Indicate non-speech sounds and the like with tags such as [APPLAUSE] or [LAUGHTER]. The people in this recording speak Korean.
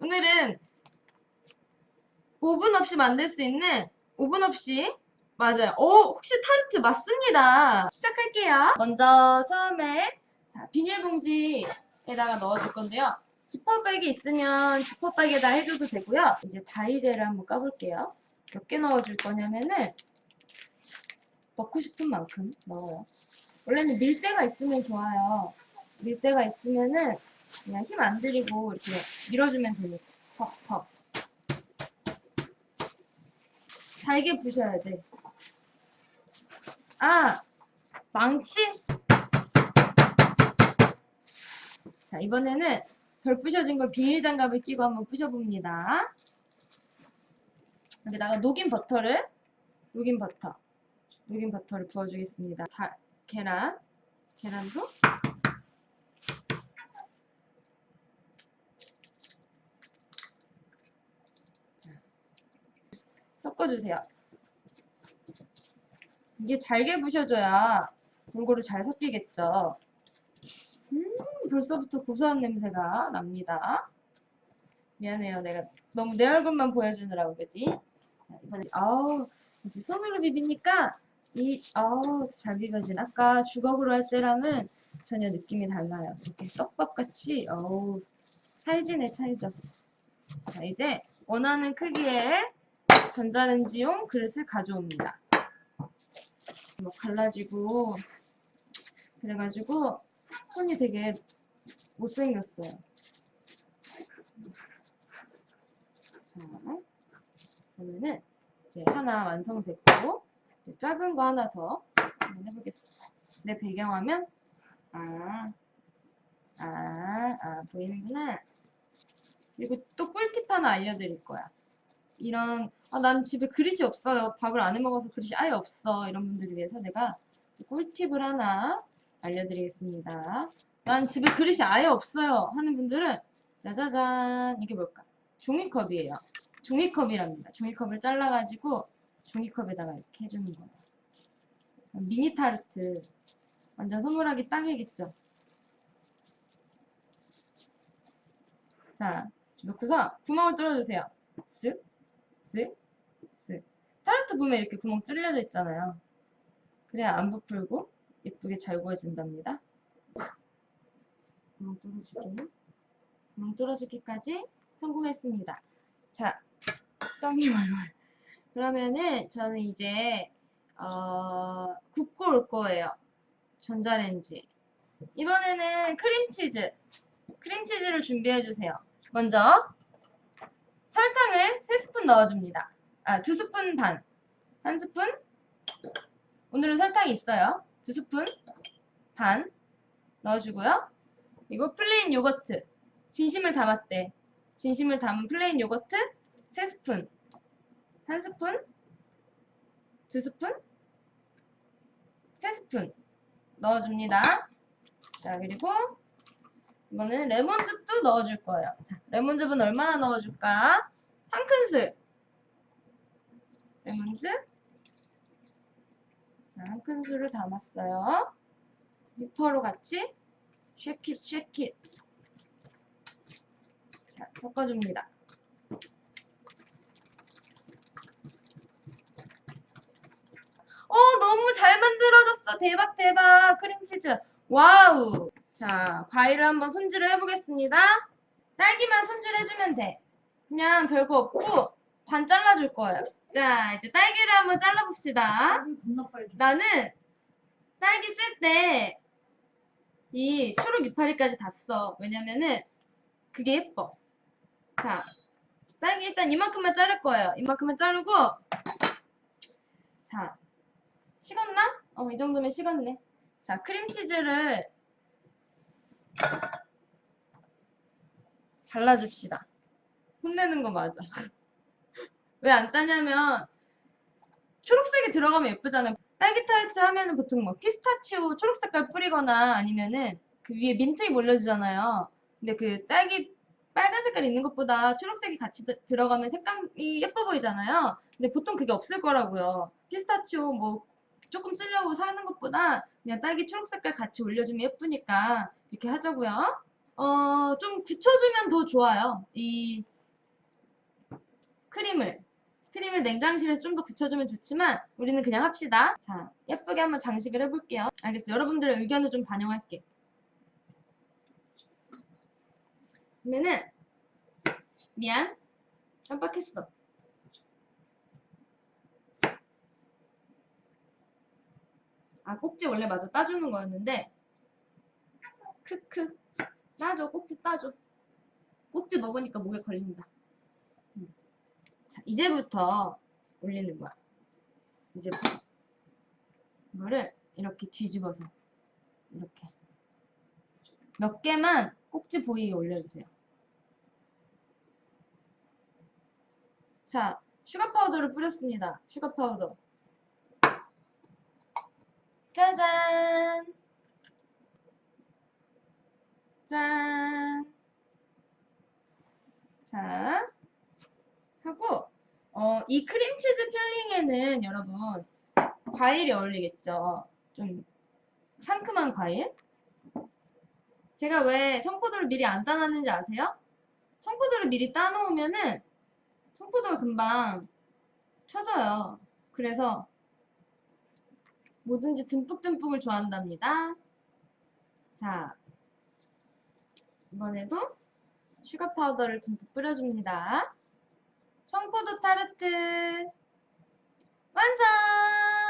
오늘은 오븐 없이 만들 수 있는 오븐 없이 맞아요. 오 혹시 타르트 맞습니다. 시작할게요. 먼저 처음에 자, 비닐봉지에다가 넣어줄 건데요. 지퍼백이 있으면 지퍼백에다 해줘도 되고요. 이제 다이제를 한번 까볼게요. 몇 개 넣어줄 거냐면은 넣고 싶은 만큼 넣어요. 원래는 밀대가 있으면 좋아요. 밀대가 있으면은 그냥 힘 안 들이고 이렇게 밀어주면 되니까 퍽 퍽 잘게 부셔야 돼. 아 망치? 자 이번에는 덜 부셔진 걸 비닐 장갑을 끼고 한번 부셔봅니다. 여기다가 녹인 버터를 녹인 버터 녹인 버터를 부어주겠습니다. 다, 계란 계란도 섞어주세요. 이게 잘게 부셔줘야 골고루 잘 섞이겠죠. 음, 벌써부터 고소한 냄새가 납니다. 미안해요. 내가 너무 내 얼굴만 보여주느라고, 그지? 자, 이번에, 아우, 이제 손으로 비비니까, 이, 아우, 잘 비벼진. 아까 주걱으로 할 때랑은 전혀 느낌이 달라요. 이렇게 떡밥같이, 어우, 찰지네, 찰져. 자, 이제 원하는 크기의 전자레인지용 그릇을 가져옵니다. 뭐 갈라지고 그래가지고 손이 되게 못생겼어요. 자, 그러면은 이제 하나 완성됐고 이제 작은 거 하나 더 한번 해보겠습니다. 내 배경화면 아, 아, 아 보이는구나. 그리고 또 꿀팁 하나 알려드릴 거야. 이런 아, 난 집에 그릇이 없어요. 밥을 안 해 먹어서 그릇이 아예 없어. 이런 분들을 위해서 내가 꿀팁을 하나 알려드리겠습니다. 난 집에 그릇이 아예 없어요. 하는 분들은 짜자잔 이게 뭘까? 종이컵이에요. 종이컵이랍니다. 종이컵을 잘라가지고 종이컵에다가 이렇게 해주는 거예요. 미니 타르트 완전 선물하기 딱이겠죠. 자 넣고서 구멍을 뚫어주세요. 쓱 쓱, 쓱. 타르트 보면 이렇게 구멍 뚫려져 있잖아요. 그래야 안 부풀고 예쁘게 잘 구워진답니다. 구멍 뚫어주기. 구멍 뚫어주기까지 성공했습니다. 자, 수덕님 [LAUGHS] 얼굴. 그러면은 저는 이제 어, 굽고 올 거예요. 전자레인지. 이번에는 크림치즈. 크림치즈를 준비해 주세요. 먼저 설탕을 3스푼 넣어줍니다. 아, 2스푼 반. 1스푼. 오늘은 설탕이 있어요. 2스푼 반 넣어주고요. 그리고 플레인 요거트. 진심을 담았대. 진심을 담은 플레인 요거트 3스푼. 1스푼. 2스푼. 3스푼 넣어줍니다. 자, 그리고 이번에는 레몬즙도 넣어줄 거예요. 자, 레몬즙은 얼마나 넣어줄까? 한 큰술. 레몬즙. 자, 한 큰술을 담았어요. 위퍼로 같이 쉐킷 쉐킷. 자, 섞어줍니다. 어, 너무 잘 만들어졌어. 대박, 대박. 크림치즈. 와우. 자, 과일을 한번 손질을 해보겠습니다. 딸기만 손질해주면 돼. 그냥 별거 없고 반 잘라줄 거예요. 자, 이제 딸기를 한번 잘라봅시다. 나는 딸기 쓸 때 이 초록 이파리까지 다 써. 왜냐면은 그게 예뻐. 자, 딸기 일단 이만큼만 자를 거예요. 이만큼만 자르고 자, 식었나? 어, 이 정도면 식었네. 자, 크림치즈를 발라줍시다. 혼내는 거 맞아. [LAUGHS] 왜 안 따냐면 초록색이 들어가면 예쁘잖아요. 딸기 타르트 하면은 보통 뭐 피스타치오 초록 색깔 뿌리거나 아니면은 그 위에 민트잎 올려주잖아요. 근데 그 딸기 빨간 색깔 있는 것보다 초록색이 같이 드- 들어가면 색감이 예뻐 보이잖아요. 근데 보통 그게 없을 거라고요. 피스타치오 뭐 조금 쓰려고 사는 것보다 그냥 딸기 초록 색깔 같이 올려주면 예쁘니까 이렇게 하자고요. 어, 좀 굳혀주면 더 좋아요. 이 크림을. 크림을 냉장실에서 좀 더 굳혀주면 좋지만 우리는 그냥 합시다. 자, 예쁘게 한번 장식을 해볼게요. 알겠어. 여러분들의 의견을 좀 반영할게. 그러면은 미안. 깜빡했어. 아, 꼭지 원래 맞아 따주는 거였는데 크크. 따줘 꼭지 따줘. 꼭지 먹으니까 목에 걸린다. 음. 자 이제부터 올리는 거야. 이제부터. 이거를 이렇게 뒤집어서 이렇게. 몇 개만 꼭지 보이게 올려주세요. 자 슈가 파우더를 뿌렸습니다. 슈가 파우더. 짜잔 짠. 자, 하고, 어, 이 크림치즈 필링에는 여러분, 과일이 어울리겠죠. 좀 상큼한 과일. 제가 왜 청포도를 미리 안 따놨는지 아세요? 청포도를 미리 따놓으면은 청포도가 금방 쳐져요. 그래서 뭐든지 듬뿍듬뿍을 좋아한답니다. 자, 이번에도 슈가 파우더를 듬뿍 뿌려줍니다. 청포도 타르트 완성!